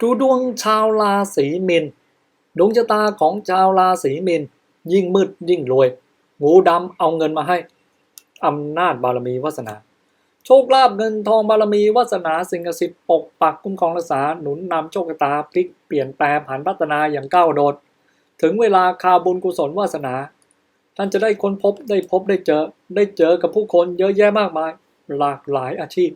ดูดวงชาวราศีมีนดวงชะตาของชาวราศีมีนยิ่งมืดยิ่งรวย งูดำเอาเงินมาให้อำนาจบารมีวาสนา โชคลาภเงินทองบารมีวาสนาสิ่งศักดิ์สิทธิ์ปกปักคุ้มครองรักษาหนุนนำโชคชะตาพลิกเปลี่ยนแปลงผันพัฒนาอย่างก้าวโดด ถึงเวลาคาบุญกุศลวาสนา ท่านจะได้ค้นพบได้พบได้เจอ ได้เจอกับผู้คนเยอะแยะมากมาย หลากหลายอาชีพ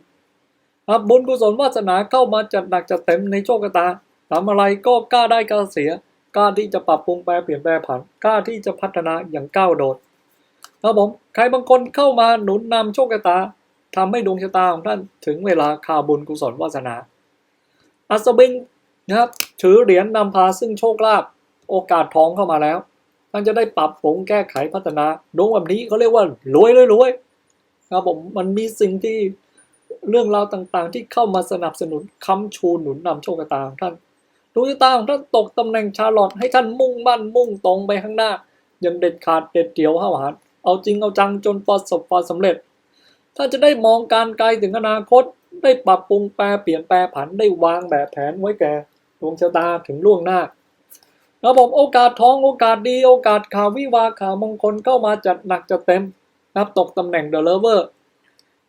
ครับบุญกุศลวาสนาเข้ามาจัดหนักจัดเต็มในโชคชะตาทำอะไรก็กล้าได้กล้าเสียกล้าที่จะปรับปรุงแปลเปลี่ยนแปลผันกล้าที่จะพัฒนาอย่างก้าวโดดครับผมใครบางคนเข้ามาหนุนนำโชคชะตาทำให้ดวงชะตาของท่านถึงเวลาคาบุญกุศลวาสนา อัศวินนะครับถือเหรียญนำพาซึ่งโชคลาภโอกาสทองเข้ามาแล้วท่านจะได้ปรับปรุงแก้ไขพัฒนาดวงแบบนี้เขาเรียกว่ารวยเลยรวยครับผมมันมีสิ่งที่ เรื่องราวต่างๆ ที่เข้ามาสนับสนุนค้ำชูหนุนนำโชคชะตาของท่านดวงชะตาของท่านตกตำแหน่งชาลอตให้ท่านมุ่งมั่นมุ่งตรงไปข้างหน้าย่างเด็ดขาดเด็ดเดี่ยวห้าวหาญเอาจริงเอาจังจนประสบความสำเร็จ ท่านจะได้มองการไกลถึงอนาคต ได้ปรับปรุงแปลเปลี่ยนแปลผันได้วางแบบแผนไว้แก่ดวงชะตาถึงล่วงหน้าระบบโอกาสทองโอกาสดีโอกาสข่าววิวาข่าวมงคลเข้ามาจัดหนักจัดเต็ม นับตกตำแหน่งเดลเวอร์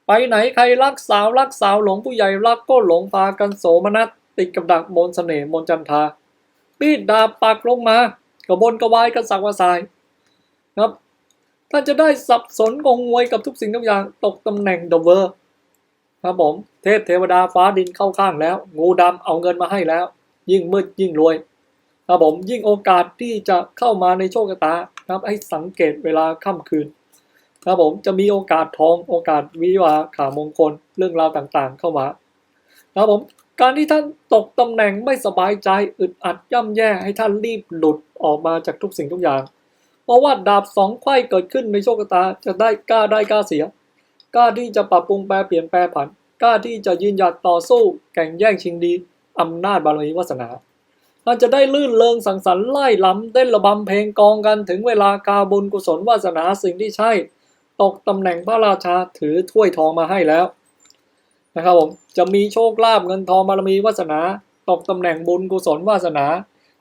ไปไหนใครรักสาวรักสาวหลงผู้ใหญ่รักก็หลงพากันโสมนัสติดกับดักมนต์เสน่ห์มนจันทาปีดดาบปักลงมากระบนกระวายกระสักกระสายครับท่านจะได้สับสนงงงวยกับทุกสิ่งทุกอย่างตกตำแหน่งเดอะเวอร์ครับผมเทพเทวดาฟ้าดินเข้าข้างแล้ว งูดำเอาเงินมาให้แล้ว ยิ่งมืดยิ่งรวยครับผมยิ่งโอกาสที่จะเข้ามาในโชคชะตาครับให้สังเกตเวลาค่ำคืน ครับผมจะมีโอกาสทองโอกาสวิวาข่าวมงคลเรื่องราวต่างๆ เข้ามาครับผมการที่ท่านตกตำแหน่งไม่สบายใจอึดอัดย่ำแย่ให้ท่านรีบหลุดออกมาจากทุกสิ่งทุกอย่าง เพราะว่าดาบสองไขว้เกิดขึ้นในโชคชะตาจะได้กล้าได้กล้าเสียกล้าที่จะปรับปรุงแปลเปลี่ยนแปลผันกล้าที่จะยืนหยัดต่อสู้ แข่งแย่งชิงดีอำนาจบารมีวาสนาท่านจะได้ลื่นเริงสังสรรค์ไล่ล้ำเต้นระบำเพลงกองกันถึงเวลากาบุญกุศลวาสนาสิ่งที่ใช่ ตกตำแหน่งพระราชาถือถ้วยทองมาให้แล้วนะครับผมจะมีโชคลาภเงินทองบารมีวาสนา ตกตำแหน่งบุญกุศลวาสนา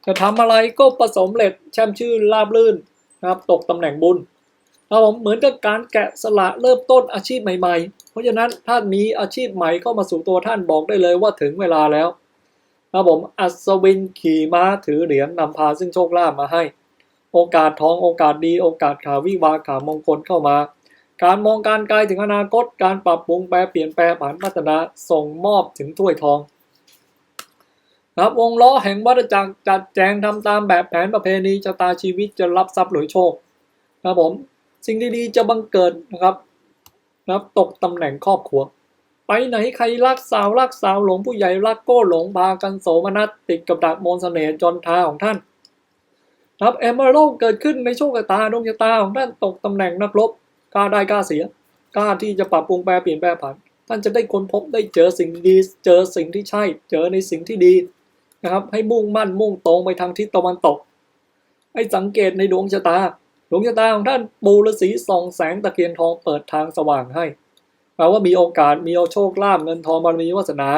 จะทำอะไรก็ประสมเร็จแช่มชื่นราบลื่นนะครับตกตำแหน่งบุญนะครับผมเหมือนกับการแกะสละเริ่มต้นอาชีพใหม่ ๆ เพราะฉะนั้นถ้ามีอาชีพใหม่เข้ามาสู่ตัวท่านบอกได้เลยว่าถึงเวลาแล้วนะครับผมอัศวินขี่ม้าถือเหรียญนำพาซึ่งโชคลาภมาให้ โอกาสทองโอกาสดีโอกาสข่าววิวาข่าวมงคลเข้ามา การมองการไกลถึงอนาคต การปรับปรุงแปลเปลี่ยนแปลผันพัฒนาส่งมอบถึงถ้วยทองนะครับวงล้อแห่งวัฏจักรจัดแจงทำตามแบบแผนประเพณีชะตาชีวิตจะรับทรัพย์หรือโชคนะครับผมสิ่งดีๆจะบังเกิดนะครับนะครับตกตำแหน่งครอบครัว ไปไหนใครรักสาวรักสาวหลงผู้ใหญ่รักก็หลงพากันโสมนัสติดกับดักมนเสน่ห์จนทาของท่านครับเอเมอรัลเกิดขึ้นในโชคชะตาดวงชะตาของท่านตกตำแหน่งนักรบ กล้าได้กล้าเสียกล้าที่จะปรับปรุงแปลเปลี่ยนแปลผัน ท่านจะได้ค้นพบได้เจอสิ่งดี เจอสิ่งที่ใช่ เจอในสิ่งที่ดีนะครับ ให้มุ่งมั่นมุ่งตรงไปทางทิศตะวันตก ให้สังเกตในดวงชะตา ดวงชะตาของท่านปูฤาษีส่องแสงตะเกียงทองเปิดทางสว่างให้แปลว่ามีโอกาสมีโชคลาภเงินทองบารมีวาสนา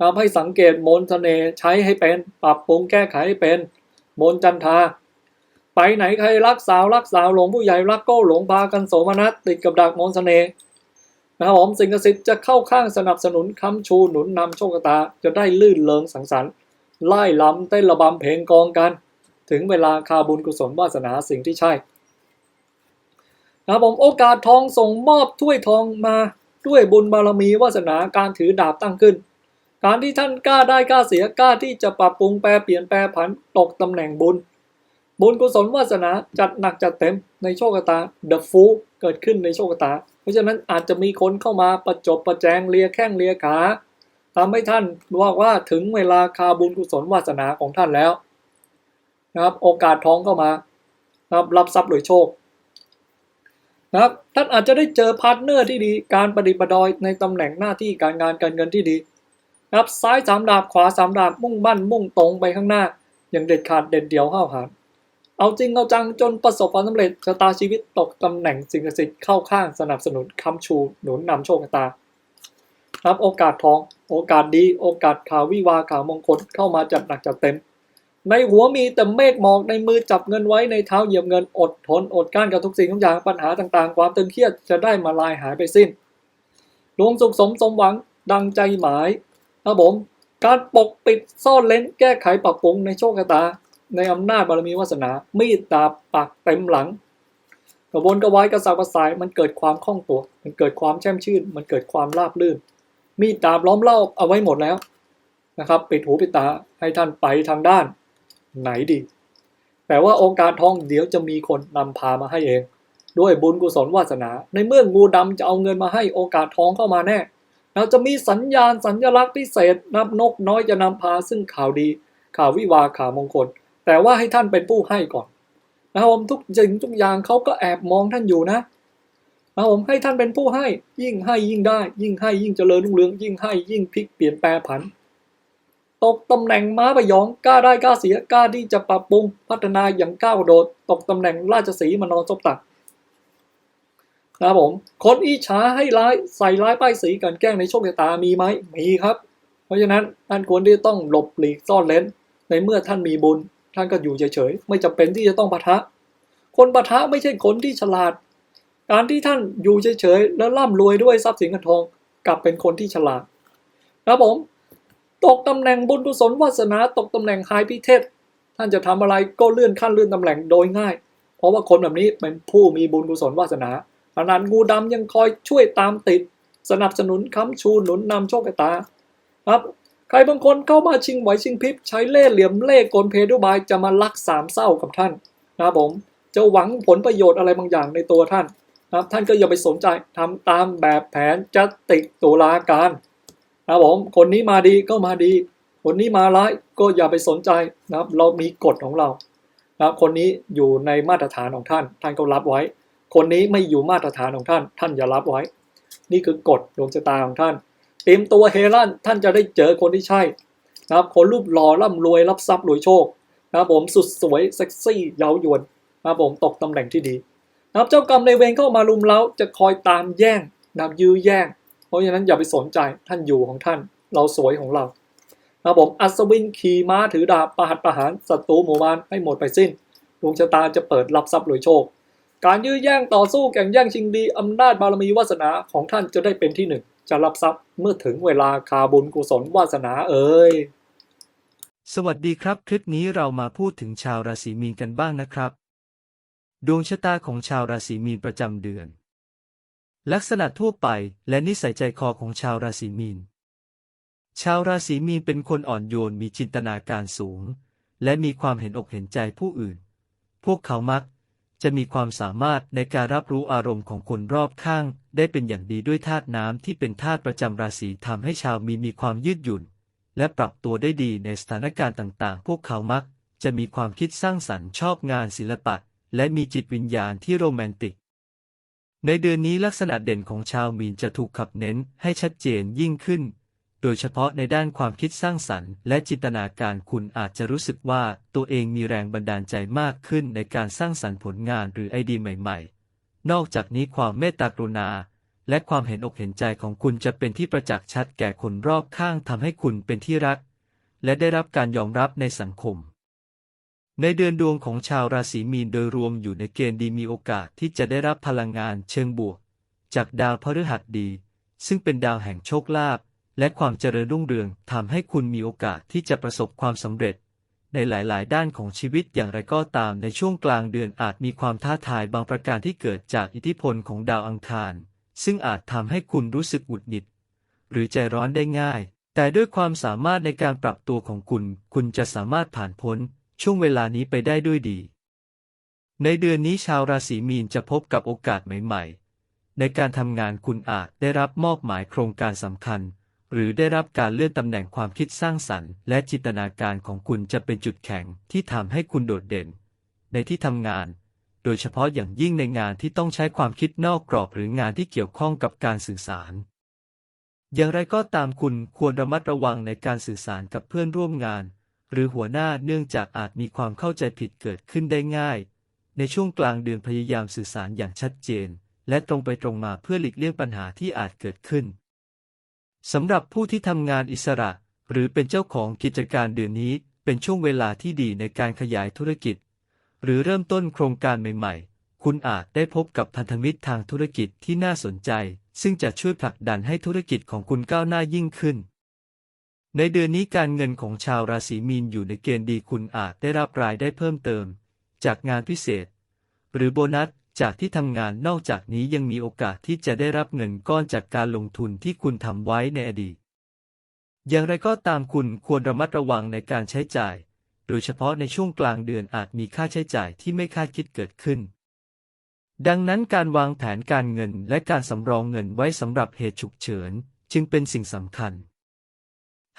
ทำให้สังเกตมนต์เสน่ห์ใช้ให้เป็น ปรับปรุงแก้ไขให้เป็น มนต์จันทา ไปไหนใครรักสาวรักสาวหลงผู้ใหญ่รักก็หลงพากันโสมนัสติดกับดักมนต์เสน่ห์นะครับผมสิ่งศักดิ์สิทธิ์จะเข้าข้างสนับสนุนค้ำชูหนุนนำโชคตาจะได้ลื่นเลิงสังสรรค์ไล่ล้ำเต้นระบำเพลงกองกัน ถึงเวลาคาบุญกุศลวาสนาสิ่งที่ใช่นะครับผมโอกาสทองส่งมอบถ้วยทองมาด้วยบุญบารมีวาสนาการถือดาบตั้งขึ้น การที่ท่านกล้าได้กล้าเสียกล้าที่จะปรับปรุงแปลเปลี่ยนแปลผันตกตำแหน่งบุญ บุญกุศลวาสนาจัดหนักจัดเต็มในโชคชะตา The f o o เกิดขึ้นในโชคชะตา เพราะฉะนั้นอาจจะมีคนเข้ามาประจบประแจงเลียแข้งเลียขาทำให้ท่านบอกว่าถึงเวลาคาบุญกุศลวาสนาของท่านแล้วนะครับ โอกาสท้องเข้ามานะครับรับทรัพย์หรือโชคนะครับท่านอาจจะได้เจอพาร์ทเนอร์ที่ดีการประดิษฐ์ประดอยในตำแหน่งหน้าที่การงานการเงินที่ดีนะครับซ้ายสามดาบขวาสามดาบมุ่งมั่นมุ่งตรงไปข้างหน้า อย่างเด็ดขาดเด็ดเดี่ยวห้าวหาญ เอาจริงเอาจังจนประสบความสำเร็จชะตาชีวิตตกตำแหน่งสิ่งศักดิ์สิทธิ์เข้าข้างสนับสนุนค้ำชูหนุนนำโชคชะตารับโอกาสทอง โอกาสดี โอกาสข่าววิวาข่าวมงคลเข้ามาจัดหนักจัดเต็ม ในหัวมีแต่เมฆหมอกในมือจับเงินไว้ในเท้าเหยียบเงินอดทนอดกลั้นกับทุกสิ่งทุกอย่างปัญหาต่างๆ ความตึงเครียดจะได้มาลายหายไปสิ้นดวงสุขสมสมหวังดังใจหมายครับผมการปกปิดซ่อนเล้นแก้ไขปรับปรุงในโชคชะตา ในอำนาจบารมีวาสนา มีดดาบปักเต็มหลัง กระวนกระวายกระสับกระส่ายมันเกิดความคล่องตัว มันเกิดความแช่มชื่น มันเกิดความราบรื่น มีดดาบล้อมเล่าเอาไว้หมดแล้วนะครับปิดหูปิดตาให้ท่านไปทางด้าน ไหนดี แต่ว่าโอกาสทองเดี๋ยวจะมีคนนำพามาให้เอง ด้วยบุญกุศลวาสนา ในเมื่องูดำจะเอาเงินมาให้โอกาสทองเข้ามาแน่เราจะมีสัญญาณสัญลักษณ์พิเศษนับนกน้อยจะนำพาซึ่งข่าวดี ข่าววิวาข่าวมงคล แต่ว่าให้ท่านเป็นผู้ให้ก่อนนะครับผมทุกสิ่งทุกอย่างเขาก็แอบมองท่านอยู่นะนะครับผมให้ท่านเป็นผู้ให้ ยิ่งให้ยิ่งได้ ยิ่งให้ยิ่งเจริญรุ่งเรือง ยิ่งให้ยิ่งพลิกเปลี่ยนแปลผัน ตกตำแหน่งม้าพยองกล้าได้กล้าเสียกล้าที่จะปรับปรุงพัฒนาอย่างก้าวโดด ตกตำแหน่งราชสีมานอนซบตักนะครับผมคนอิจฉาให้ร้ายใส่ร้ายป้ายสีกันแกล้งในโชคชะตามีไหมมีครับ เพราะฉะนั้นท่านควรที่ต้องหลบหลีกซ่อนเลนในเมื่อท่านมีบุญ ท่านก็อยู่เฉยๆไม่จำเป็นที่จะต้องปะทะ คนปะทะไม่ใช่คนที่ฉลาด การที่ท่านอยู่เฉยๆแล้วร่ำรวยด้วยทรัพย์สินเงินทอง กลับเป็นคนที่ฉลาดนะครับผมตกตำแหน่งบุญกุศลวาสนาตกตำแหน่งไฮพิเทศ ท่านจะทำอะไรก็เลื่อนขั้นเลื่อนตำแหน่งโดยง่าย เพราะว่าคนแบบนี้เป็นผู้มีบุญกุศลวาสนาขนาดงูดำยังคอยช่วยตามติด สนับสนุนค้ำชูหนุนนำโชคชะตา ครับ ใครบางคนเข้ามาชิงไหวชิงพริบใช้เล่ห์เหลี่ยมเล่ห์กลเพดุบายจะมาลักสามเศร้ากับท่านนะครับผมจะหวังผลประโยชน์อะไรบางอย่างในตัวท่านนะท่านก็อย่าไปสนใจทำตามแบบแผนจะติตุลาการนะครับผมคนนี้มาดีก็มาดี คนนี้มาร้ายก็อย่าไปสนใจนะครับ เรามีกฎของเรานะครับคนนี้อยู่ในมาตรฐานของท่าน ท่านก็รับไว้ คนนี้ไม่อยู่มาตรฐานของท่าน ท่านอย่ารับไว้ นี่คือกฎดวงชะตาของท่าน เตรียมตัวเฮลั่นท่านจะได้เจอคนที่ใช่นะครับคนรูปหล่อร่ำรวยรับทรัพย์รวยโชคนะครับผมสุดสวยเซ็กซี่เย้ายวนนะครับผมตกตำแหน่งที่ดีนะครับเจ้ากรรมในเวรเข้ามาลุมเล้าจะคอยตามแย่งนะครับยื้อแย่ง เพราะฉะนั้นอย่าไปสนใจท่านอยู่ของท่าน เราสวยของเรานะครับผมอัศวินขี่ม้าถือดาบประหัตประหารศัตรูหมู่บ้านให้หมดไปสิ้นดวงชะตาจะเปิดรับทรัพย์รวยโชค การยื้อแย่งต่อสู้แข่งแย่งชิงดีอำนาจบารมีวาสนาของท่านจะได้เป็นที่หนึ่ง จะรับทรัพย์เมื่อถึงเวลาคาบุญกุศลวาสนาเอ่ยสวัสดีครับ คลิปนี้เรามาพูดถึงชาวราศีมีนกันบ้างนะครับ ดวงชะตาของชาวราศีมีนประจำเดือน ลักษณะทั่วไปและนิสัยใจคอของชาวราศีมีน ชาวราศีมีนเป็นคนอ่อนโยนมีจินตนาการสูง และมีความเห็นอกเห็นใจผู้อื่น พวกเขามักจะมีความสามารถในการรับรู้อารมณ์ของคนรอบข้าง ได้เป็นอย่างดีด้วยธาตุน้ำที่เป็นธาตุประจำราศีทำให้ชาวมีนมีความยืดหยุ่น และปรับตัวได้ดีในสถานการณ์ต่างๆ พวกเขามัก จะมีความคิดสร้างสรรค์ชอบงานศิลปะ และมีจิตวิญญาณที่โรแมนติก ในเดือนนี้ลักษณะเด่นของชาวมีนจะถูกขับเน้นให้ชัดเจนยิ่งขึ้น โดยเฉพาะในด้านความคิดสร้างสรรค์ และจินตนาการคุณอาจจะรู้สึกว่าตัวเองมีแรงบันดาลใจมากขึ้นในการสร้างสรรค์ผลงานหรือไอเดียใหม่ ๆ นอกจากนี้ความเมตตากรุณา และความเห็นอกเห็นใจของคุณจะเป็นที่ประจักษ์ชัดแก่คนรอบข้างทำให้คุณเป็นที่รัก และได้รับการยอมรับในสังคม ในเดือนดวงของชาวราศีมีนโดยรวมอยู่ในเกณฑ์ดีมีโอกาสที่จะได้รับพลังงานเชิงบวก จากดาวพฤหัสดี ซึ่งเป็นดาวแห่งโชคลาภและความเจริญรุ่งเรืองทำให้คุณมีโอกาสที่จะประสบความสำเร็จ ในหลาย ๆ ด้านของชีวิตอย่างไรก็ตามในช่วงกลางเดือนอาจมีความท้าทายบางประการที่เกิดจากอิทธิพลของดาวอังคาร ซึ่งอาจทำให้คุณรู้สึกหงุดหงิด หรือใจร้อนได้ง่าย แต่ด้วยความสามารถในการปรับตัวของคุณ คุณจะสามารถผ่านพ้นช่วงเวลานี้ไปได้ด้วยดี ในเดือนนี้ชาวราศีมีนจะพบกับโอกาสใหม่ ๆ ในการทำงานคุณอาจได้รับมอบหมายโครงการสำคัญ หรือได้รับการเลื่อนตำแหน่งความคิดสร้างสรรค์ และจินตนาการของคุณจะเป็นจุดแข็งที่ทำให้คุณโดดเด่น ในที่ทำงาน โดยเฉพาะอย่างยิ่งในงานที่ต้องใช้ความคิดนอกกรอบหรืองานที่เกี่ยวข้องกับการสื่อสาร อย่างไรก็ตามคุณควรระมัดระวังในการสื่อสารกับเพื่อนร่วมงาน หรือหัวหน้าเนื่องจากอาจมีความเข้าใจผิดเกิดขึ้นได้ง่าย ในช่วงกลางเดือนพยายามสื่อสารอย่างชัดเจน และตรงไปตรงมาเพื่อหลีกเลี่ยงปัญหาที่อาจเกิดขึ้น สำหรับผู้ที่ทำงานอิสระ หรือเป็นเจ้าของกิจการเดือนนี้เป็นช่วงเวลาที่ดีในการขยายธุรกิจ หรือเริ่มต้นโครงการใหม่ๆ คุณอาจได้พบกับพันธมิตรทางธุรกิจที่น่าสนใจ ซึ่งจะช่วยผลักดันให้ธุรกิจของคุณก้าวหน้ายิ่งขึ้น ในเดือนนี้การเงินของชาวราศีมีนอยู่ในเกณฑ์ดีคุณอาจได้รับรายได้เพิ่มเติม จากงานพิเศษ หรือโบนัส จากที่ทำงานนอกจากนี้ยังมีโอกาสที่จะได้รับเงินก้อนจากการลงทุนที่คุณทำไว้ในอดีต อย่างไรก็ตามคุณควรระมัดระวังในการใช้จ่าย โดยเฉพาะในช่วงกลางเดือนอาจมีค่าใช้จ่ายที่ไม่คาดคิดเกิดขึ้น ดังนั้นการวางแผนการเงินและการสำรองเงินไว้สำหรับเหตุฉุกเฉิน จึงเป็นสิ่งสำคัญ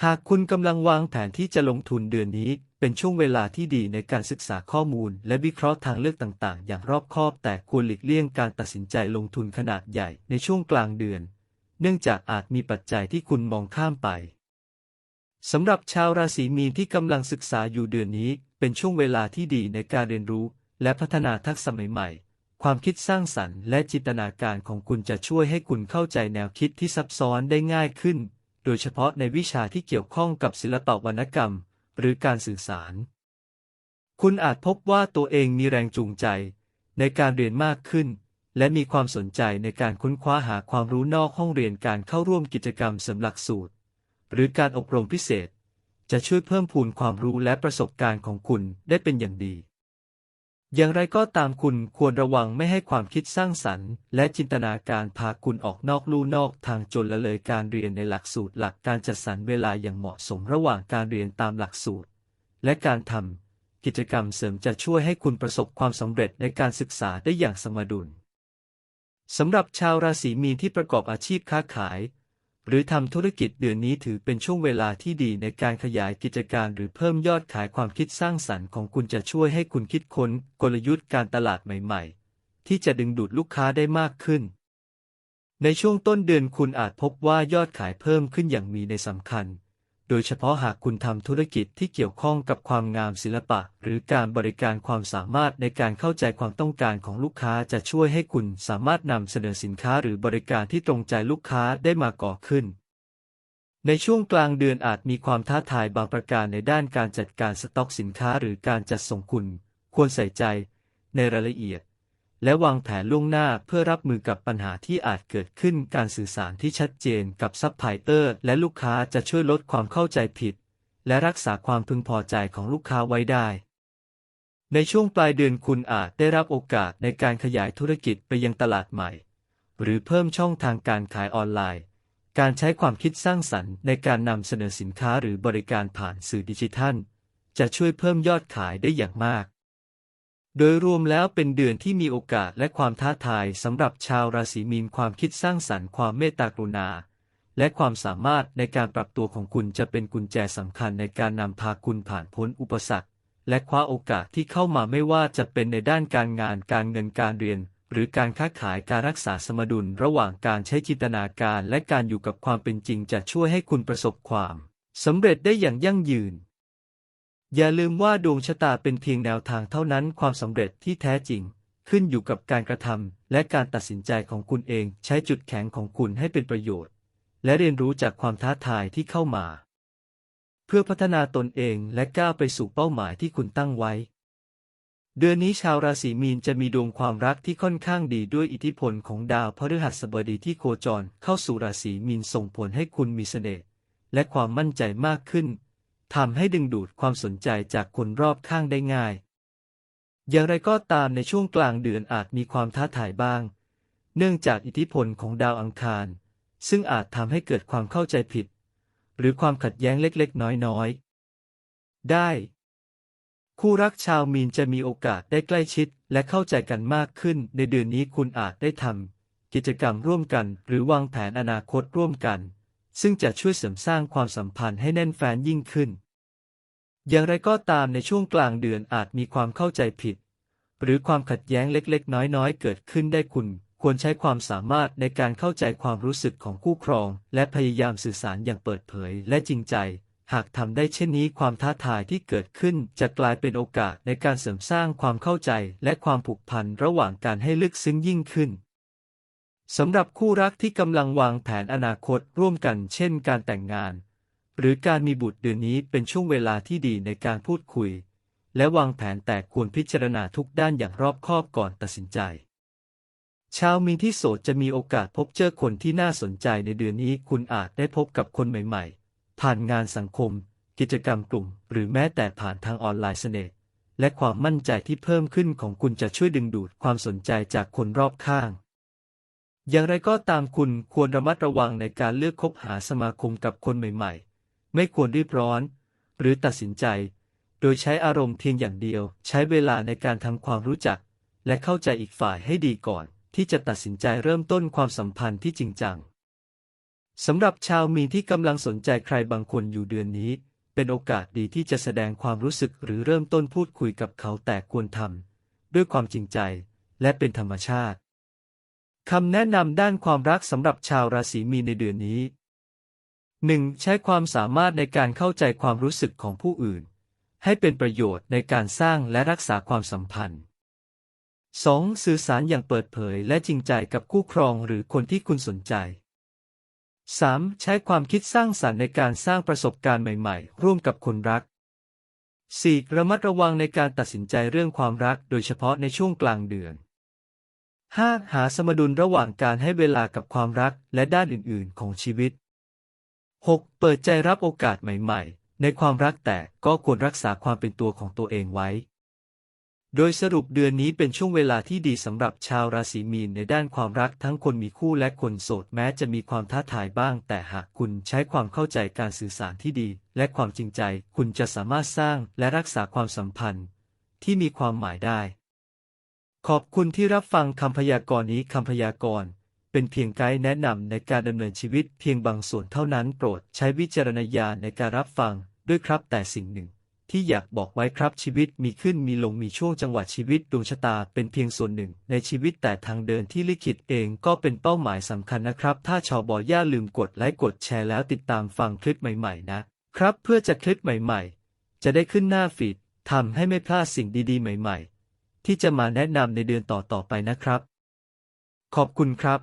หากคุณกำลังวางแผนที่จะลงทุนเดือนนี้ เป็นช่วงเวลาที่ดีในการศึกษาข้อมูล และวิเคราะห์ทางเลือกต่าง ๆ อย่างรอบคอบ แต่ควรหลีกเลี่ยงการตัดสินใจลงทุนขนาดใหญ่ในช่วงกลางเดือน เนื่องจากอาจมีปัจจัยที่คุณมองข้ามไปสำหรับชาวราศีมีนที่กำลังศึกษาอยู่เดือนนี้ เป็นช่วงเวลาที่ดีในการเรียนรู้ และพัฒนาทักษะใหม่ ๆ ความคิดสร้างสรรค์และจินตนาการของคุณจะช่วยให้คุณเข้าใจแนวคิดที่ซับซ้อนได้ง่ายขึ้น ดยเฉพาะในวิชาที่เกี่ยวข้องกับศิลปวรรณกรรม หรือการสื่อสาร คุณอาจพบว่าตัวเองมีแรงจูงใจ ในการเรียนมากขึ้น และมีความสนใจในการค้นคว้าหาความรู้นอกห้องเรียนการเข้าร่วมกิจกรรมเสริมหลักสูตร หรือการอบรมพิเศษ จะช่วยเพิ่มพูนความรู้และประสบการณ์ของคุณได้เป็นอย่างดี อย่างไรก็ตามคุณควรระวังไม่ให้ความคิดสร้างสรรค์ และจินตนาการพาคุณออกนอกลู่นอกทางจนละเลยการเรียนในหลักสูตรหลักการจัดสรรเวลาอย่างเหมาะสมระหว่างการเรียนตามหลักสูตร และการทำกิจกรรมเสริมจะช่วยให้คุณประสบความสำเร็จในการศึกษาได้อย่างสมดุลสำหรับชาวราศีมีนที่ประกอบอาชีพค้าขาย หรือทำธุรกิจเดือนนี้ถือเป็นช่วงเวลาที่ดีในการขยายกิจการหรือเพิ่มยอดขายความคิดสร้างสรรค์ของคุณจะช่วยให้คุณคิดค้นกลยุทธ์การตลาดใหม่ ๆ ที่จะดึงดูดลูกค้าได้มากขึ้น ในช่วงต้นเดือนคุณอาจพบว่ายอดขายเพิ่มขึ้นอย่างมีในสำคัญ โดยเฉพาะหากคุณทำธุรกิจที่เกี่ยวข้องกับความงามศิลปะ หรือการบริการความสามารถในการเข้าใจความต้องการของลูกค้าจะช่วยให้คุณสามารถนำเสนอสินค้าหรือบริการที่ตรงใจลูกค้าได้มาก่อขึ้น ในช่วงกลางเดือนอาจมีความท้าทายบางประการในด้านการจัดการสต็อกสินค้าหรือการจัดส่งคุณ ควรใส่ใจ ในรายละเอียด และวางแผนล่วงหน้าเพื่อรับมือกับปัญหาที่อาจเกิดขึ้นการสื่อสารที่ชัดเจนกับซัพพลายเออร์และลูกค้าจะช่วยลดความเข้าใจผิด และรักษาความพึงพอใจของลูกค้าไว้ได้ ในช่วงปลายเดือนคุณอาจได้รับโอกาสในการขยายธุรกิจไปยังตลาดใหม่ หรือเพิ่มช่องทางการขายออนไลน์ การใช้ความคิดสร้างสรรค์ในการนำเสนอสินค้าหรือบริการผ่านสื่อดิจิทัล จะช่วยเพิ่มยอดขายได้อย่างมาก โดยรวมแล้วเป็นเดือนที่มีโอกาสและความท้าทายสำหรับชาวราศีมีนความคิดสร้างสรรค์ความเมตตากรุณา และความสามารถในการปรับตัวของคุณจะเป็นกุญแจสำคัญในการนำพาคุณผ่านพ้นอุปสรรค และคว้าโอกาสที่เข้ามาไม่ว่าจะเป็นในด้านการงานการเงินการเรียน หรือการค้าขายการรักษาสมดุล ระหว่างการใช้จินตนาการและการอยู่กับความเป็นจริงจะช่วยให้คุณประสบความสำเร็จได้อย่างยั่งยืน อย่าลืมว่าดวงชะตาเป็นเพียงแนวทางเท่านั้นความสำเร็จที่แท้จริง ขึ้นอยู่กับการกระทำและการตัดสินใจของคุณเองใช้จุดแข็งของคุณให้เป็นประโยชน์ และเรียนรู้จากความท้าทายที่เข้ามา เพื่อพัฒนาตนเองและก้าวไปสู่เป้าหมายที่คุณตั้งไว้ เดือนนี้ชาวราศีมีนจะมีดวงความรักที่ค่อนข้างดีด้วยอิทธิพลของดาวพฤหัสบดีที่โคจรเข้าสู่ราศีมีนส่งผลให้คุณมีเสน่ห์และความมั่นใจมากขึ้น ทำให้ดึงดูดความสนใจจากคนรอบข้างได้ง่าย อย่างไรก็ตามในช่วงกลางเดือนอาจมีความท้าทายบ้าง เนื่องจากอิทธิพลของดาวอังคาร ซึ่งอาจทำให้เกิดความเข้าใจผิด หรือความขัดแย้งเล็กๆ น้อยๆ ได้ คู่รักชาวมีนจะมีโอกาสได้ใกล้ชิดและเข้าใจกันมากขึ้น ในเดือนนี้คุณอาจได้ทำกิจกรรมร่วมกัน หรือวางแผนอนาคตร่วมกัน ซึ่งจะช่วยเสริมสร้างความสัมพันธ์ให้แน่นแฟ้นยิ่งขึ้น อย่างไรก็ตามในช่วงกลางเดือนอาจมีความเข้าใจผิด หรือความขัดแย้งเล็กๆ น้อยๆ เกิดขึ้นได้คุณ ควรใช้ความสามารถในการเข้าใจความรู้สึกของคู่ครอง และพยายามสื่อสารอย่างเปิดเผยและจริงใจ หากทำได้เช่นนี้ความท้าทายที่เกิดขึ้นจะกลายเป็นโอกาสในการเสริมสร้างความเข้าใจและความผูกพันระหว่างการให้ลึกซึ้งยิ่งขึ้น สำหรับคู่รักที่กำลังวางแผนอนาคตร่วมกันเช่นการแต่งงาน หรือการมีบุตรเดือนนี้เป็นช่วงเวลาที่ดีในการพูดคุย และวางแผนแต่ควรพิจารณาทุกด้านอย่างรอบคอบก่อนตัดสินใจ ชาวมีนที่โสดจะมีโอกาสพบเจอคนที่น่าสนใจในเดือนนี้คุณอาจได้พบกับคนใหม่ ๆ ผ่านงานสังคม กิจกรรมกลุ่ม หรือแม้แต่ผ่านทางออนไลน์เสน่ห์และความมั่นใจที่เพิ่มขึ้นของคุณจะช่วยดึงดูดความสนใจจากคนรอบข้าง อย่างไรก็ตามคุณควรระมัดระวังในการเลือกคบหาสมาคมกับคนใหม่ๆ ไม่ควรรีบร้อน หรือตัดสินใจ โดยใช้อารมณ์เพียงอย่างเดียว ใช้เวลาในการทำความรู้จัก และเข้าใจอีกฝ่ายให้ดีก่อน ที่จะตัดสินใจเริ่มต้นความสัมพันธ์ที่จริงจังสำหรับชาวมีที่กำลังสนใจใครบางคนอยู่เดือนนี้ เป็นโอกาสดีที่จะแสดงความรู้สึกหรือเริ่มต้นพูดคุยกับเขาแต่ควรทำด้วยความจริงใจ และเป็นธรรมชาติ คำแนะนำด้านความรักสำหรับชาวราศีมีนในเดือนนี้ 1. ใช้ความสามารถในการเข้าใจความรู้สึกของผู้อื่น ให้เป็นประโยชน์ในการสร้างและรักษาความสัมพันธ์ 2. สื่อสารอย่างเปิดเผยและจริงใจกับคู่ครองหรือคนที่คุณสนใจ 3. ใช้ความคิดสร้างสรรค์ในการสร้างประสบการณ์ใหม่ๆ ร่วมกับคนรัก 4. ระมัดระวังในการตัดสินใจเรื่องความรักโดยเฉพาะในช่วงกลางเดือน 5. หาสมดุลระหว่างการให้เวลากับความรักและด้านอื่นๆ ของชีวิต 6. เปิดใจรับโอกาสใหม่ๆ ในความรักแต่ก็ควรรักษาความเป็นตัวของตัวเองไว้ โดยสรุปเดือนนี้เป็นช่วงเวลาที่ดีสำหรับชาวราศีมีนในด้านความรักทั้งคนมีคู่และคนโสดแม้จะมีความท้าทายบ้าง แต่หากคุณใช้ความเข้าใจการสื่อสารที่ดี และความจริงใจ คุณจะสามารถสร้างและรักษาความสัมพันธ์ ที่มีความหมายได้ ขอบคุณที่รับฟังคำพยากรณ์นี้คำพยากรณ์เป็นเพียงไกด์แนะนำในการดำเนินชีวิตเพียงบางส่วนเท่านั้นโปรดใช้วิจารณญาณในการรับฟังด้วยครับแต่สิ่งหนึ่ง ที่อยากบอกไว้ครับชีวิตมีขึ้นมีลงมีช่วงจังหวะชีวิตดวงชะตาเป็นเพียงส่วนหนึ่ง ในชีวิตแต่ทางเดินที่ลิขิตเองก็เป็นเป้าหมายสำคัญนะครับ ถ้าชาวบอย่าลืมกดไลค์กดแชร์แล้วติดตามฟังคลิปใหม่ๆ นะ ครับเพื่อจะคลิปใหม่ๆ จะได้ขึ้นหน้าฟีดทำให้ไม่พลาดสิ่งดีๆ ใหม่ ๆ ที่จะมาแนะนำในเดือนต่อๆไปนะครับ ขอบคุณครับ